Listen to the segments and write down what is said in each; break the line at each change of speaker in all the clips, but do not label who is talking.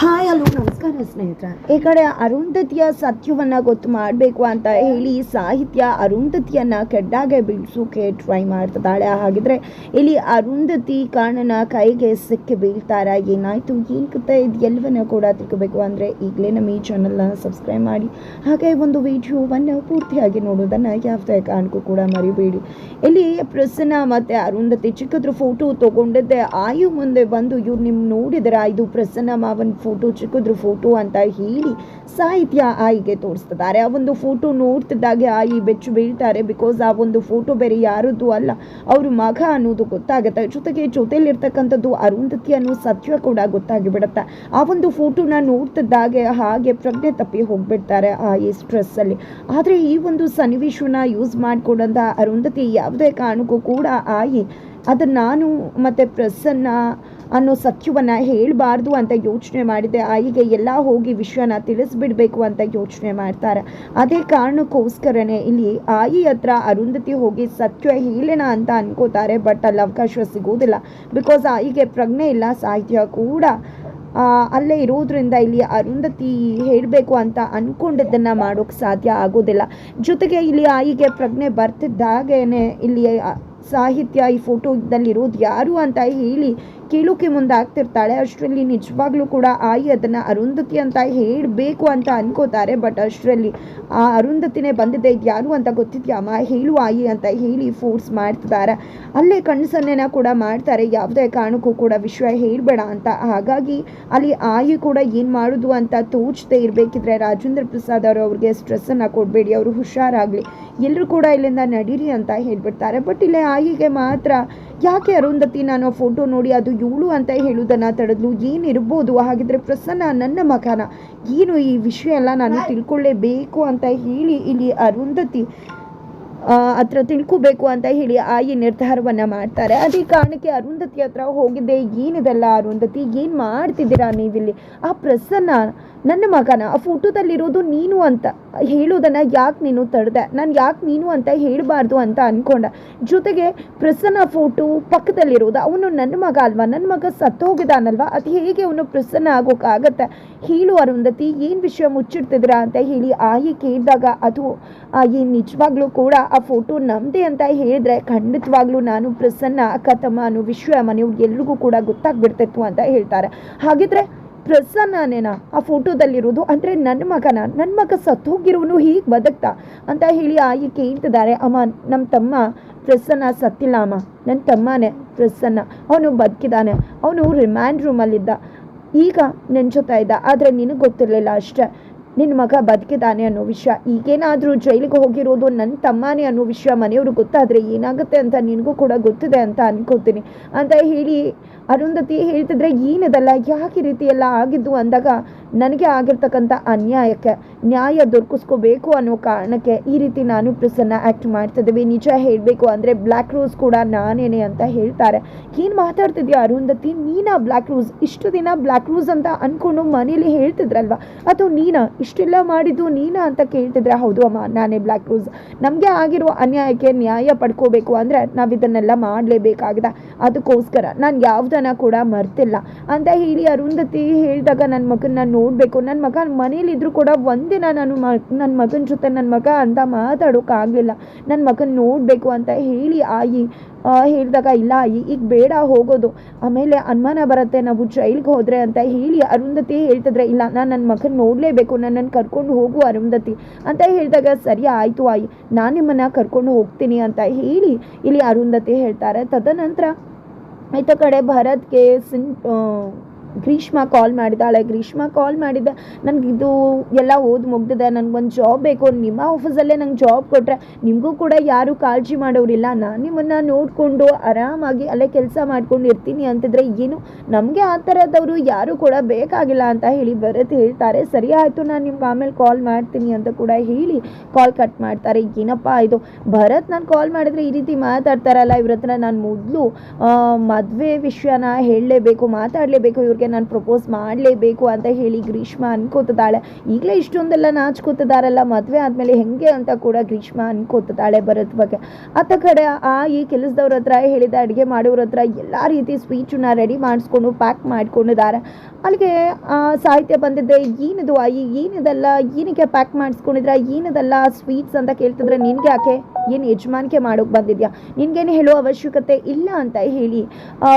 Hi, hello, ನಮಸ್ಕಾರ ಸ್ನೇಹಿತರೆ. ಈ ಕಡೆ ಅರುಂಧತಿಯ ಸತ್ಯವನ್ನು ಗೊತ್ತು ಮಾಡಬೇಕು ಅಂತ ಹೇಳಿ ಸಾಹಿತ್ಯ ಅರುಂಧತಿಯನ್ನು ಕೆಡ್ಡಾಗೆ ಬಿಡಿಸೋಕೆ ಟ್ರೈ ಮಾಡ್ತಿದ್ದಾಳೆ. ಹಾಗಿದ್ರೆ ಇಲ್ಲಿ ಅರುಂಧತಿ ಕಾರಣನ ಕೈಗೆ ಸಿಕ್ಕಿ ಬೀಳ್ತಾರ? ಏನಾಯಿತು? ಏನು ಕತೆ ಇದು? ಎಲ್ಲವನ್ನ ಕೂಡ ತಿಳ್ಕೋಬೇಕು ಅಂದರೆ ಈಗಲೇ ನಮ್ಮ ಈ ಚಾನಲ್ನ ಸಬ್ಸ್ಕ್ರೈಬ್ ಮಾಡಿ. ಹಾಗೆ ಒಂದು ವಿಡಿಯೋವನ್ನು ಪೂರ್ತಿಯಾಗಿ ನೋಡೋದನ್ನು ಯಾವುದೇ ಕಾರಣಕ್ಕೂ ಕೂಡ ಮರಿಬೇಡಿ. ಇಲ್ಲಿ ಪ್ರಸನ್ನ ಮತ್ತು ಅರುಂಧತಿ ಚಿಕ್ಕದ್ರ ಫೋಟೋ ತೊಗೊಂಡಿದ್ದೆ. ಆಯು ಮುಂದೆ ಬಂದು ಇವ್ರು ನಿಮ್ಮ ನೋಡಿದರೆ? ಇದು ಪ್ರಸನ್ನ ಮಾವನ್ ಫೋಟೋ ಚಿಕ್ಕದ್ರ ಫೋಟೋ ಅಂತ ಹೇಳಿ ಸಾಹಿತ್ಯ ಆಯಿಗೆ ತೋರಿಸ್ತಿದ್ದಾರೆ. ಆ ಒಂದು ಫೋಟೋ ನೋಡ್ತಿದ್ದಾಗೆ ಆಯಿ ಬೆಚ್ಚು ಬೀಳ್ತಾರೆ ಬಿಕಾಸ್ ಆ ಒಂದು ಫೋಟೋ ಬೇರೆ ಯಾರದ್ದು ಅಲ್ಲ. ಅವ್ರ ಮಗ ಅನ್ನೋದು ಗೊತ್ತಾಗುತ್ತೆ. ಜೊತೆಗೆ ಜೊತೆಲಿರ್ತಕ್ಕಂಥದ್ದು ಅರುಂಧತಿ ಅನ್ನೋ ಸತ್ಯ ಕೂಡ ಗೊತ್ತಾಗಿಬಿಡುತ್ತೆ. ಆ ಒಂದು ಫೋಟೋನ ನೋಡ್ತಿದ್ದಾಗೆ ಹಾಗೆ ಪ್ರಜ್ಞೆ ತಪ್ಪಿ ಹೋಗ್ಬಿಡ್ತಾರೆ ಆ ಈ ಸ್ಟ್ರೆಸ್ಸಲ್ಲಿ ಆದರೆ ಈ ಒಂದು ಸನ್ನಿವೇಶನ ಯೂಸ್ ಮಾಡಿಕೊಂಡಂಥ ಅರುಂಧತಿ ಯಾವುದೇ ಕಾರಣಕ್ಕೂ ಕೂಡ ಆಯಿ ಅದನ್ನು ನಾನು ಮತ್ತು ಪ್ರಸನ್ನ ಅನ್ನೋ ಸತ್ಯವನ್ನು ಹೇಳಬಾರ್ದು ಅಂತ ಯೋಚನೆ ಮಾಡಿದೆ. ಆಯಿಗೆ ಎಲ್ಲ ಹೋಗಿ ವಿಷಯನ ತಿಳಿಸ್ಬಿಡ್ಬೇಕು ಅಂತ ಯೋಚನೆ ಮಾಡ್ತಾರೆ. ಅದೇ ಕಾರಣಕ್ಕೋಸ್ಕರನೇ ಇಲ್ಲಿ ಆಯಿ ಹತ್ರ ಅರುಂಧತಿ ಹೋಗಿ ಸತ್ಯ ಹೇಳೋಣ ಅಂತ ಅನ್ಕೋತಾರೆ, ಬಟ್ ಅಲ್ಲಿ ಅವಕಾಶ ಸಿಗೋದಿಲ್ಲ. ಬಿಕಾಸ್ ಆಯಿಗೆ ಪ್ರಜ್ಞೆ ಇಲ್ಲ, ಸಾಹಿತ್ಯ ಕೂಡ ಅಲ್ಲೇ ಇರೋದ್ರಿಂದ ಇಲ್ಲಿ ಅರುಂಧತಿ ಹೇಳಬೇಕು ಅಂತ ಅಂದ್ಕೊಂಡಿದ್ದನ್ನು ಮಾಡೋಕ್ಕೆ ಸಾಧ್ಯ ಆಗೋದಿಲ್ಲ. ಜೊತೆಗೆ ಇಲ್ಲಿ ಆಯಿಗೆ ಪ್ರಜ್ಞೆ ಬರ್ತಿದ್ದಾಗೇನೆ ಇಲ್ಲಿ ಸಾಹಿತ್ಯ ಈ ಫೋಟೋದಲ್ಲಿರೋದು ಯಾರು ಅಂತ ಹೇಳಿ ಕೇಳೋಕೆ ಮುಂದಾಗ್ತಿರ್ತಾಳೆ. ಅಷ್ಟರಲ್ಲಿ ನಿಜವಾಗ್ಲೂ ಕೂಡ ಆಯಿ ಅದನ್ನು ಅರುಂಧತಿ ಅಂತ ಹೇಳಬೇಕು ಅಂತ ಅನ್ಕೋತಾರೆ ಬಟ್ ಅಷ್ಟರಲ್ಲಿ ಆ ಅರುಂಧತಿನೇ ಬಂದಿದೆ. ಇದು ಯಾರು ಅಂತ ಗೊತ್ತಿದ್ಯಾಮ ಹೇಳು ಆಯಿ ಅಂತ ಹೇಳಿ ಫೋರ್ಸ್ ಮಾಡ್ತಿದ್ದಾರೆ ಅಲ್ಲೇ ಕಣ್ಣು ಸನ್ನೆನ ಕೂಡ ಮಾಡ್ತಾರೆ. ಯಾವುದೇ ಕಾರಣಕ್ಕೂ ಕೂಡ ವಿಷಯ ಹೇಳಬೇಡ ಅಂತ. ಹಾಗಾಗಿ ಅಲ್ಲಿ ಆಯಿ ಕೂಡ ಏನು ಮಾಡೋದು ಅಂತ ತೋಚದೆ ಇರಬೇಕಿದ್ರೆ ರಾಜೇಂದ್ರ ಪ್ರಸಾದ್ ಅವರು ಅವ್ರಿಗೆ ಸ್ಟ್ರೆಸ್ಸನ್ನು ಕೊಡಬೇಡಿ. ಅವರು ಹುಷಾರಾಗಲಿ. ಎಲ್ಲರೂ ಕೂಡ ಇಲ್ಲಿಂದ ನಡೀರಿ ಅಂತ ಹೇಳಿಬಿಡ್ತಾರೆ. ಬಟ್ ಇಲ್ಲೇ ಆಯಿಗೆ ಮಾತ್ರ ಯಾಕೆ ಅರುಂಧತಿ ನಾನು ಫೋಟೋ ನೋಡಿ ಅದು ಇವಳು ಅಂತ ಹೇಳುವುದನ್ನು ತಡೆದ್ಲು. ಏನಿರ್ಬೋದು ಹಾಗಿದ್ರೆ ಪ್ರಸನ್ನ ನನ್ನ ಮಗನ. ಏನು ಈ ವಿಷಯ ಎಲ್ಲ ನಾನು ತಿಳ್ಕೊಳ್ಳೇಬೇಕು ಅಂತ ಹೇಳಿ ಇಲ್ಲಿ ಅರುಂಧತಿ ಆ, ಹತ್ರ ತಿಳ್ಕೋಬೇಕು ಅಂತ ಹೇಳಿ ಆಯಿ ನಿರ್ಧಾರವನ್ನು ಮಾಡ್ತಾರೆ. ಅದೇ ಕಾರಣಕ್ಕೆ ಅರುಂಧತಿ ಹತ್ರ ಹೋಗಿದ್ದೆ. ಏನಿದೆಲ್ಲ ಅರುಂಧತಿ? ಏನು ಮಾಡ್ತಿದ್ದೀರಾ ನೀವಿಲ್ಲಿ? ಆ ಪ್ರಸನ್ನ ನನ್ನ ಮಗನ ಆ ಫೋಟೋದಲ್ಲಿರೋದು ನೀನು ಅಂತ ಹೇಳೋದನ್ನು ಯಾಕೆ ನೀನು ತಡೆದೆ? ನಾನು ಯಾಕೆ ನೀನು ಅಂತ ಹೇಳಬಾರ್ದು ಅಂತ ಅಂದ್ಕೊಂಡೆ ಜೊತೆಗೆ ಪ್ರಸನ್ನ ಫೋಟೋ ಪಕ್ಕದಲ್ಲಿರೋದು, ಅವನು ನನ್ನ ಮಗ ಅಲ್ವಾ? ನನ್ನ ಮಗ ಸತ್ತೋಗಿದಾನಲ್ವಾ ಅದು ಹೇಗೆ ಅವನು ಪ್ರಸನ್ನ ಆಗೋಕ್ಕಾಗತ್ತೆ ಹೇಳು ಅರುಂಧತಿ, ಏನು ವಿಷಯ ಮುಚ್ಚಿಡ್ತಿದ್ದೀರಾ ಅಂತ ಹೇಳಿ ಆಯಿ ಕೇಳಿದಾಗ, ಅದು ಆಯಿ ನಿಜವಾಗ್ಲೂ ಕೂಡ ಆ ಫೋಟೋ ನಮ್ಮದೇ ಅಂತ ಹೇಳಿದ್ರೆ ಖಂಡಿತವಾಗ್ಲೂ ನಾನು ಪ್ರಸನ್ನ, ಅಕ್ಕ, ತಮ್ಮ ಅನ್ನೋ ವಿಷಯ ಮನೆಯವ್ರಿಗೆ ಎಲ್ರಿಗೂ ಕೂಡ ಗೊತ್ತಾಗ್ಬಿಡ್ತಿತ್ತು ಅಂತ ಹೇಳ್ತಾರೆ. ಹಾಗಿದ್ರೆ ಪ್ರಸನ್ನನೇನಾ? ಆ ಫೋಟೋದಲ್ಲಿರೋದು ಅಂದರೆ ನನ್ನ ಮಗನ. ನನ್ನ ಮಗ ಸತ್ತೋಗಿರೋನು ಹೀಗೆ ಬದುಕ್ತಾ? ಅಂತ ಹೇಳಿ ಆಯಿ ಕೇಳ್ತಿದ್ದಾರೆ. ಅಮ್ಮ ನಮ್ಮ ತಮ್ಮ ಪ್ರಸನ್ನ ಸತ್ತಿಲ್ಲ ಅಮ್ಮ. ನನ್ನ ತಮ್ಮನೇ ಪ್ರಸನ್ನ. ಅವನು ಬದುಕಿದ್ದಾನೆ ಅವನು ರಿಮ್ಯಾಂಡ್ ರೂಮಲ್ಲಿದ್ದ. ಈಗ ನೆಂಚುತ್ತಾ ಇದ್ದ. ಆದರೆ ನಿನಗೆ ಗೊತ್ತಿರಲಿಲ್ಲ ಅಷ್ಟೇ. ನಿನ್ನ ಮಗ ಬದುಕಿದ್ದಾನೆ ಅನ್ನೋ ವಿಷಯ. ಈಗೇನಾದರೂ ಜೈಲಿಗೆ ಹೋಗಿರೋದು ನನ್ನ ತಮ್ಮನೇ ಅನ್ನೋ ವಿಷಯ ಮನೆಯವ್ರಿಗೆ ಗೊತ್ತಾದರೆ ಏನಾಗುತ್ತೆ ಅಂತ ನಿನಗೂ ಕೂಡ ಗೊತ್ತಿದೆ ಅಂತ ಅನ್ಕೋತೀನಿ. ಅಂತ ಹೇಳಿ ಅರುಂಧತಿ ಹೇಳ್ತಿದ್ರೆ ಏನದಲ್ಲ, ಯಾಕೆ ರೀತಿಯೆಲ್ಲ ಆಗಿದ್ದು ಅಂದಾಗ ನನಗೆ ಆಗಿರ್ತಕ್ಕಂಥ ಅನ್ಯಾಯಕ್ಕೆ ನ್ಯಾಯ ದೊರಕಿಸ್ಕೋಬೇಕು ಅನ್ನೋ ಕಾರಣಕ್ಕೆ ಈ ರೀತಿ ನಾನು ಪ್ರಸನ್ನ ಆ್ಯಕ್ಟ್ ಮಾಡ್ತಿದ್ದೀವಿ. ನಿಜ ಹೇಳಬೇಕು ಅಂದರೆ ಬ್ಲ್ಯಾಕ್ ರೋಸ್ ಕೂಡ ನಾನೇನೆ ಅಂತ ಹೇಳ್ತಾರೆ. ಏನು ಮಾತಾಡ್ತಿದ್ಯಾ ಅರುಂಧತಿ? ನೀನಾ ಬ್ಲ್ಯಾಕ್ ರೋಸ್ ಇಷ್ಟು ದಿನ ಬ್ಲ್ಯಾಕ್ ರೋಸ್ ಅಂತ ಅಂದ್ಕೊಂಡು ಮನೇಲಿ ಹೇಳ್ತಿದ್ರಲ್ವ? ಅಥವಾ ನೀನಾ? ಇಷ್ಟೆಲ್ಲ ಮಾಡಿದ್ದು ನೀನಾ ಅಂತ ಕೇಳ್ತಿದ್ರೆ ಹೌದು ಅಮ್ಮ, ನಾನೇ ಬ್ಲ್ಯಾಕ್ ರೋಸ್ ನಮಗೆ ಆಗಿರೋ ಅನ್ಯಾಯಕ್ಕೆ ನ್ಯಾಯ ಪಡ್ಕೋಬೇಕು ಅಂದರೆ ನಾವು ಇದನ್ನೆಲ್ಲ ಮಾಡಲೇಬೇಕಾಗಿದೆ. ಅದಕ್ಕೋಸ್ಕರ ನಾನು ಯಾವುದನ್ನು ಕೂಡ ಮರ್ತಿಲ್ಲ. ಅಂತ ಹೇಳಿ ಅರುಂಧತಿ ಹೇಳಿದಾಗ ನನ್ನ ಮಗನ ನೋಡಬೇಕು. ನನ್ನ ಮಗ ಮನೇಲಿದ್ರು ಕೂಡ ಒಂದಿನ ನಾನು ಮ ನನ್ನ ಮಗನ ಜೊತೆ ನನ್ನ ಮಗ ಅಂತ ಮಾತಾಡೋಕ್ಕಾಗಲಿಲ್ಲ ನನ್ನ ಮಗನ ನೋಡಬೇಕು ಅಂತ ಹೇಳಿ ಆಯಿ. ಹೇಳಿದಾಗ, ಇಲ್ಲ ಆಯಿ, ಈಗ ಬೇಡ ಹೋಗೋದು. ಆಮೇಲೆ ಅನುಮಾನ ಬರುತ್ತೆ, ನಾವು ಜೈಲಿಗೆ ಹೋದರೆ ಅಂತ ಹೇಳಿ ಅರುಂಧತಿ ಹೇಳ್ತಿದ್ರೆ, ಇಲ್ಲ, ನಾನು ನನ್ನ ಮಗನ ನೋಡಲೇಬೇಕು. ನನ್ನನ್ನು ಕರ್ಕೊಂಡು ಹೋಗು ಅರುಂಧತಿ ಅಂತ ಹೇಳಿದಾಗ, ಸರಿ, ಆಯಿತು ಆಯಿ. ನಾನು ನಿಮ್ಮನ್ನು ಕರ್ಕೊಂಡು ಹೋಗ್ತೀನಿ ಅಂತ ಹೇಳಿ ಇಲ್ಲಿ ಅರುಂಧತಿ ಹೇಳ್ತಾರೆ. ತದನಂತರ ಆಯ್ತ ಕಡೆ ಭರತ್ಗೆ ಸಿನ್ ಗ್ರೀಷ್ಮ ಕಾಲ್ ಮಾಡಿದಾಳೆ ಗ್ರೀಷ್ಮ ಕಾಲ್ ಮಾಡಿದ್ದೆ, ನನಗೆ ಇದು ಎಲ್ಲ ಓದಿ ಮುಗ್ದಿದೆ. ನನಗೊಂದು ಜಾಬ್ ಬೇಕು. ನಿಮ್ಮ ಆಫೀಸಲ್ಲೇ ನಂಗೆ ಜಾಬ್ ಕೊಟ್ಟರೆ ನಿಮಗೂ ಕೂಡ ಯಾರೂ ಕಾಳಜಿ ಮಾಡೋರಿಲ್ಲ. ನಾನು ನಿಮ್ಮನ್ನು ನೋಡಿಕೊಂಡು ಆರಾಮಾಗಿ ಅಲ್ಲೇ ಕೆಲಸ ಮಾಡ್ಕೊಂಡು ಇರ್ತೀನಿ ಅಂತಿದ್ರೆ ಏನು? ನಮಗೆ ಆ ಥರದವರು ಯಾರೂ ಕೂಡ ಬೇಕಾಗಿಲ್ಲ ಅಂತ ಹೇಳಿ ಭರತ್ ಹೇಳ್ತಾರೆ. ಸರಿ ಆಯಿತು, ನಾನು ನಿಮ್ಗೆ ಆಮೇಲೆ ಕಾಲ್ ಮಾಡ್ತೀನಿ ಅಂತ ಕೂಡ ಹೇಳಿ ಕಾಲ್ ಕಟ್ ಮಾಡ್ತಾರೆ. ಏನಪ್ಪ ಇದು? ಭರತ್ ನಾನು ಕಾಲ್ ಮಾಡಿದ್ರೆ ಈ ರೀತಿ ಮಾತಾಡ್ತಾರಲ್ಲ, ಇವ್ರ ಹತ್ರ ನಾನು ಮೊದಲು ಮದುವೆ ವಿಷಯನ ಹೇಳಲೇಬೇಕು, ಮಾತಾಡಲೇಬೇಕು. ಇವ್ರಿಗೆ ನಾನು ಪ್ರಪೋಸ್ ಮಾಡಲೇಬೇಕು ಅಂತ ಹೇಳಿ ಗ್ರೀಷ್ಮ ಅನ್ಕೋತಿದ್ದಾಳೆ. ಈಗಲೇ ಇಷ್ಟೊಂದೆಲ್ಲ ನಾಚ್ಕೋತಿದ್ದಾರಲ್ಲ ಮದುವೆ ಆದಮೇಲೆ ಹೆಂಗೆ ಅಂತ ಕೂಡ ಗ್ರೀಷ್ಮ ಅನ್ಕೋತಿದ್ದಾಳೆ ಭರತ್ ಬಗ್ಗೆ. ಆತ ಕಡೆ ಆ ಈ ಕೆಲಸದವ್ರ ಹತ್ರ ಹೇಳಿದ ಅಡುಗೆ ಮಾಡೋರ ಹತ್ರ ಎಲ್ಲ ರೀತಿ ಸ್ವೀಟನ್ನ ರೆಡಿ ಮಾಡಿಸ್ಕೊಂಡು ಪ್ಯಾಕ್ ಮಾಡ್ಕೊಂಡಿದ್ದಾರೆ. ಅಲ್ಲಿಗೆ ಆ, ಸಾಹಿತ್ಯ ಬಂದಿದ್ದೆ ಏನಿದು ಆಯಿ ಏನಿದೆಲ್ಲ ಏನಕ್ಕೆ ಪ್ಯಾಕ್ ಮಾಡಿಸ್ಕೊಂಡಿದ್ರ ಏನಿದೆಲ್ಲ ಸ್ವೀಟ್ಸ್ ಅಂತ ಕೇಳ್ತಿದ್ರೆ ನಿನ್ಗೆ ಯಾಕೆ ಏನು ಯಜಮಾನಿಕೆ ಮಾಡೋಕೆ ಬಂದಿದ್ಯಾ? ನಿನಗೇನು ಹೇಳೋ ಅವಶ್ಯಕತೆ ಇಲ್ಲ ಅಂತ ಹೇಳಿ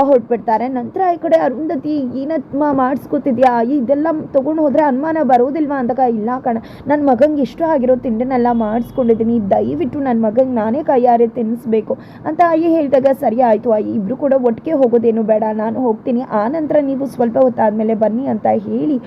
ಹೊರಟ್ಬಿಡ್ತಾರೆ. ನಂತರ ಈ ಕಡೆ ಅರುಂಧತಿ ಏನತ್ಮ ಮಾಡಿಸ್ಕೊತಿದ್ಯಾ? ಇದೆಲ್ಲ ತೊಗೊಂಡು ಹೋದರೆ ಅನುಮಾನ ಬರೋದಿಲ್ವಾ ಅಂದಾಗ ಇಲ್ಲ ಕಣ. ನನ್ನ ಮಗಂಗೆ ಇಷ್ಟ ಆಗಿರೋ ತಿಂಡಿನೆಲ್ಲ ಮಾಡಿಸ್ಕೊಂಡಿದ್ದೀನಿ. ದಯವಿಟ್ಟು ನನ್ನ ಮಗಂಗೆ ನಾನೇ ಕೈಯಾರೆ ತಿನ್ನಿಸ್ಬೇಕು ಅಂತ ಆಯಿ ಹೇಳಿದಾಗ, ಸರಿ ಆಯಿತು ಆಯಿ ಇಬ್ಬರು ಕೂಡ ಒಟ್ಟಿಗೆ ಹೋಗೋದೇನು ಬೇಡ. ನಾನು ಹೋಗ್ತೀನಿ. ಆ ನಂತರ ನೀವು ಸ್ವಲ್ಪ ಹೊತ್ತಾದಮೇಲೆ ಬನ್ನಿ ಅಂತ ಹೇಳಿ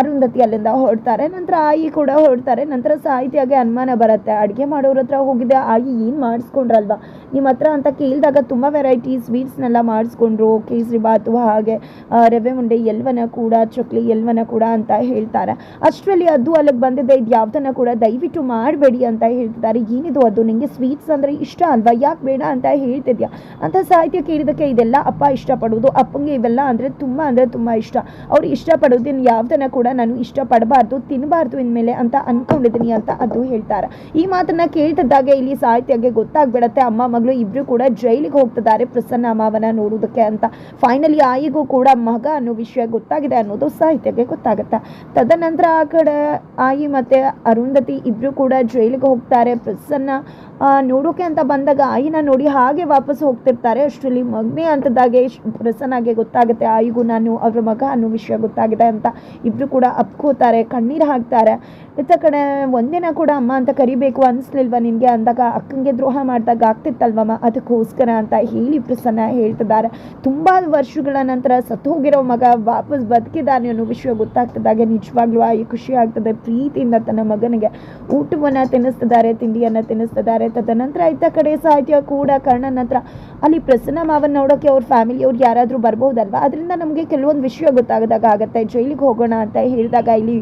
ಅರುಂಧತಿ ಅಲ್ಲಿಂದ ಹೊರಡ್ತಾರೆ ನಂತರ ಆಯಿ ಕೂಡ ಹೊರಡ್ತಾರೆ ನಂತರ ಸಾಹಿತ್ಯಾಗೆ ಅನುಮಾನ ಬರುತ್ತೆ. ಅಡುಗೆ ಮಾಡೋರ ಹತ್ರ ಹೋಗಿದ್ದೆ, ಆಗಿ ಏನು ಮಾಡಿಸ್ಕೊಂಡ್ರಲ್ವಾ? ನಿಮ್ಮ ಹತ್ರ ಅಂತ ಕೇಳಿದಾಗ ತುಂಬ ವೆರೈಟಿ ಸ್ವೀಟ್ಸ್ನೆಲ್ಲ ಮಾಡಿಸ್ಕೊಂಡ್ರು. ಕೇಸರಿ ಬಾತು ಹಾಗೆ ರವೆ ಉಂಡೆ, ಎಲ್ವನ ಕೂಡ, ಚಕ್ಲಿ ಎಲ್ವನ ಕೂಡ ಅಂತ ಹೇಳ್ತಾರೆ. ಅಷ್ಟರಲ್ಲಿ ಅದು ಅಲ್ಲಿಗೆ ಬಂದಿದ್ದೆ ಇದು ಯಾವುದನ್ನ ಕೂಡ ದಯವಿಟ್ಟು ಮಾಡಬೇಡಿ ಅಂತ ಹೇಳ್ತಿದ್ದಾರೆ. ಏನಿದು ಅದು? ನಿಮಗೆ ಸ್ವೀಟ್ಸ್ ಅಂದರೆ ಇಷ್ಟ ಅಲ್ವಾ? ಯಾಕೆ ಬೇಡ ಅಂತ ಹೇಳ್ತಿದ್ಯಾ? ಅಂತ ಸಾಹಿತ್ಯ ಕೇಳಿದಕ್ಕೆ ಇದೆಲ್ಲ ಅಪ್ಪ ಇಷ್ಟಪಡೋದು ಅಪ್ಪಂಗೆ ಇವೆಲ್ಲ ಅಂದರೆ ತುಂಬ ಅಂದರೆ ತುಂಬ ಇಷ್ಟ. ಅವ್ರು ಇಷ್ಟಪಡೋದನ್ನ ಯಾವುದನ್ನ ಕೂಡ ನಾನು ಇಷ್ಟಪಡಬಾರ್ದು ತಿನ್ನಬಾರ್ದು ಇನ್ಮೇಲೆ ಅಂತ ಅನ್ಕೊಂಡಿದ್ದೀನಿ ಅಂತ ಅದು ಹೇಳ್ತಾರೆ. ಈ ಮಾತನ್ನ ಕೇಳ್ತಿದ್ದಾಗ ಇಲ್ಲಿ ಸಾಹಿತ್ಯಗೆ ಗೊತ್ತಾಗ್ಬಿಡತ್ತೆ. ಅಮ್ಮ, ಮಗಳು ಇಬ್ರು ಕೂಡ ಜೈಲಿಗೆ ಹೋಗ್ತಿದ್ದಾರೆ. ಪ್ರಸನ್ನ ಮಾವನ ನೋಡೋದಕ್ಕೆ ಅಂತ. ಫೈನಲಿ ಆಯಿಗೂ ಕೂಡ ಮಗ ಅನ್ನೋ ವಿಷಯ ಗೊತ್ತಾಗಿದೆ ಅನ್ನೋದು ಸಾಹಿತ್ಯಕ್ಕೆ ಗೊತ್ತಾಗುತ್ತೆ. ತದನಂತರ ಆ ಕಡೆ ಆಯಿ ಮತ್ತೆ ಅರುಂಧತಿ ಇಬ್ರು ಕೂಡ ಜೈಲಿಗೆ ಹೋಗ್ತಾರೆ. ಪ್ರಸನ್ನ ನೋಡೋಕೆ ಅಂತ ಬಂದಾಗ ಆಯಿನ ನೋಡಿ ಹಾಗೆ ವಾಪಸ್ ಹೋಗ್ತಿರ್ತಾರೆ. ಅಷ್ಟರಲ್ಲಿ ಮಗನೇ ಅಂತದಾಗೆ ಪ್ರಸನ್ನಾಗೆ ಗೊತ್ತಾಗುತ್ತೆ. ಆಯಿಗೂ ನಾನು ಅವ್ರ ಮಗ ಅನ್ನೋ ವಿಷಯ ಗೊತ್ತಾಗಿದೆ ಅಂತ ಇಬ್ರು ಕೂಡ ಅಪ್ಕೋತಾರೆ. ಕಣ್ಣೀರು ಹಾಕ್ತಾರೆ. ಇತ್ತ ಕಡೆ, ಒಂದಿನ ಕೂಡ ಅಮ್ಮ ಅಂತ ಕರಿಬೇಕು ಅನಿಸ್ಲಿಲ್ವಾ ನಿನಗೆ ಅಂದಾಗ ಅಕ್ಕಂಗೆ ದ್ರೋಹ ಮಾಡಿದಾಗ ಆಗ್ತಿತ್ತಲ್ವಮ್ಮ? ಅದಕ್ಕೋಸ್ಕರ ಅಂತ ಹೇಳಿ ಪ್ರಸನ್ನ ಹೇಳ್ತಿದ್ದಾರೆ. ತುಂಬ ವರ್ಷಗಳ ನಂತರ ಸತ್ತು ಹೋಗಿರೋ ಮಗ ವಾಪಸ್ ಬದುಕಿದ್ದಾನೆ ಅನ್ನೋ ವಿಷಯ ಗೊತ್ತಾಗ್ತದಾಗ ನಿಜವಾಗ್ಲೂ ಆಯಿ, ಖುಷಿ ಆಗ್ತದೆ ಪ್ರೀತಿಯಿಂದ ತನ್ನ ಮಗನಿಗೆ ಊಟವನ್ನು ತಿನ್ನಿಸ್ತಿದ್ದಾರೆ, ತಿಂಡಿಯನ್ನು ತಿನ್ನಿಸ್ತಿದ್ದಾರೆ. ತದನಂತರ ಆಯ್ತಾ ಕಡೆ ಸಾಹಿತ್ಯ ಕೂಡ ಕರ್ಣನ ಹತ್ರ ಅಲ್ಲಿ ಪ್ರಸನ್ನ ಮಾವನ್ ನೋಡೋಕೆ ಅವ್ರ ಫ್ಯಾಮಿಲಿಯವ್ರು ಯಾರಾದರೂ ಬರ್ಬೋದಲ್ವಾ? ಅದರಿಂದ ನಮಗೆ ಕೆಲವೊಂದು ವಿಷಯ ಗೊತ್ತಾಗದಾಗ ಆಗುತ್ತೆ. ಜೈಲಿಗೆ ಹೋಗೋಣ ಅಂತ ಹೇಳಿದಾಗ ಇಲ್ಲಿ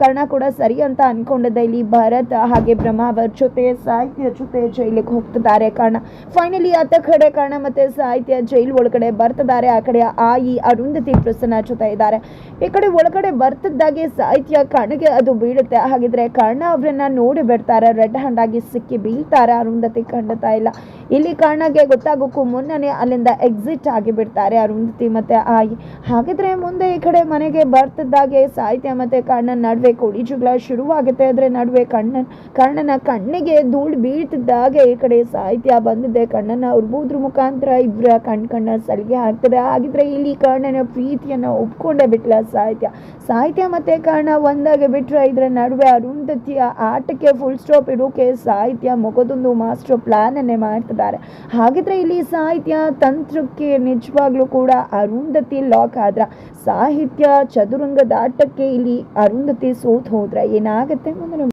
ಕರ್ಣ ಕೂಡ ಸರಿ ಅಂತ ಅನ್ಕೊಂಡಿದ್ದೆ. ಇಲ್ಲಿ ಭರತ್ ಹಾಗೆ ಬ್ರಹ್ಮಾವರ್ ಜೊತೆ ಸಾಹಿತ್ಯ ಜೊತೆ ಜೈಲಿಗೆ ಹೋಗ್ತಿದ್ದಾರೆ. ಕರ್ಣ ಫೈನಲಿ ಆತ ಕಡೆ ಕರ್ಣ ಮತ್ತೆ ಸಾಹಿತ್ಯ ಜೈಲ್ ಒಳಗಡೆ ಬರ್ತಿದ್ದಾರೆ. ಆ ಕಡೆ ಆಯಿ ಅರುಂಧತಿ ಪ್ರಸನ್ನ ಜೊತೆ ಇದ್ದಾರೆ. ಈ ಕಡೆ ಒಳಗಡೆ ಬರ್ತಿದ್ದಾಗೆ ಸಾಹಿತ್ಯ ಕಣ್ಣಿಗೆ ಅದು ಬೀಳುತ್ತೆ. ಹಾಗಿದ್ರೆ ಕರ್ಣ ಅವರನ್ನ ನೋಡಿ ಬಿಡ್ತಾರೆ. ರೆಡ್ ಹ್ಯಾಂಡ್ ಆಗಿ ಸಿಕ್ಕಿ ಬೀಳ್ತಾರೆ. ಅರುಂಧತಿ ಖಂಡಿತ ಇಲ್ಲ. ಇಲ್ಲಿ ಕರ್ಣಗೆ ಗೊತ್ತಾಗೋಕ್ಕೂ ಮುನ್ನನೇ ಅಲ್ಲಿಂದ ಎಕ್ಸಿಟ್ ಆಗಿ ಬಿಡ್ತಾರೆ ಅರುಂಧತಿ ಮತ್ತೆ ಆಯಿ. ಹಾಗಿದ್ರೆ ಮುಂದೆ ಈ ಕಡೆ ಮನೆಗೆ ಬರ್ತಿದ್ದಾಗೆ ಸಾಹಿತ್ಯ ಮತ್ತೆ ಕರ್ಣನ ನಡುವೆ ಕೊಡಿ ಜಗಳ ಶುರುವಾಗುತ್ತೆ. ಅದ್ರ ನಡುವೆ ಕಣ್ಣ ಕರ್ಣನ ಕಣ್ಣಿಗೆ ಧೂಳು ಬೀಳ್ತಿದ್ದಾಗೆ ಈ ಕಡೆ ಸಾಹಿತ್ಯ ಬಂದಿದೆ. ಕಣ್ಣನ ಉರ್ಬೋದ್ರ ಮುಖಾಂತರ ಇಬ್ಬರ ಕಣ್ ಕಣ್ಣ ಸಲಿಗೆ ಆಗ್ತದೆ. ಹಾಗಿದ್ರೆ ಇಲ್ಲಿ ಕರ್ಣನ ಪ್ರೀತಿಯನ್ನ ಒಪ್ಕೊಂಡೇ ಬಿಟ್ಲ ಸಾಹಿತ್ಯ. ಸಾಹಿತ್ಯ ಮತ್ತೆ ಕರ್ಣ ಒಂದಾಗೆ ಬಿಟ್ರೆ ಇದ್ರ ನಡುವೆ ಅರುಂಧತಿಯ ಆಟಕ್ಕೆ ಫುಲ್ ಸ್ಟಾಪ್ ಇಡೋಕೆ ಸಾಹಿತ್ಯ ಮೊಗದೊಂದು ಮಾಸ್ಟರ್ ಪ್ಲಾನ್ ಅನ್ನೇ ಮಾಡ್ತಿದ್ದಾರೆ. ಹಾಗಿದ್ರೆ ಇಲ್ಲಿ ಸಾಹಿತ್ಯ ತಂತ್ರಕ್ಕೆ ನಿಜವಾಗ್ಲೂ ಕೂಡ ಅರುಂಧತಿ ಲಾಕ್ ಆದ್ರ ಸಾಹಿತ್ಯ ಚದುರಂಗದ ಆಟಕ್ಕೆ ಇಲ್ಲಿ ಅರುಂಧತಿ ಸೋತ್ ಹೋದ್ರೆ ಏನಾಗುತ್ತೆ ಮುಂದೆ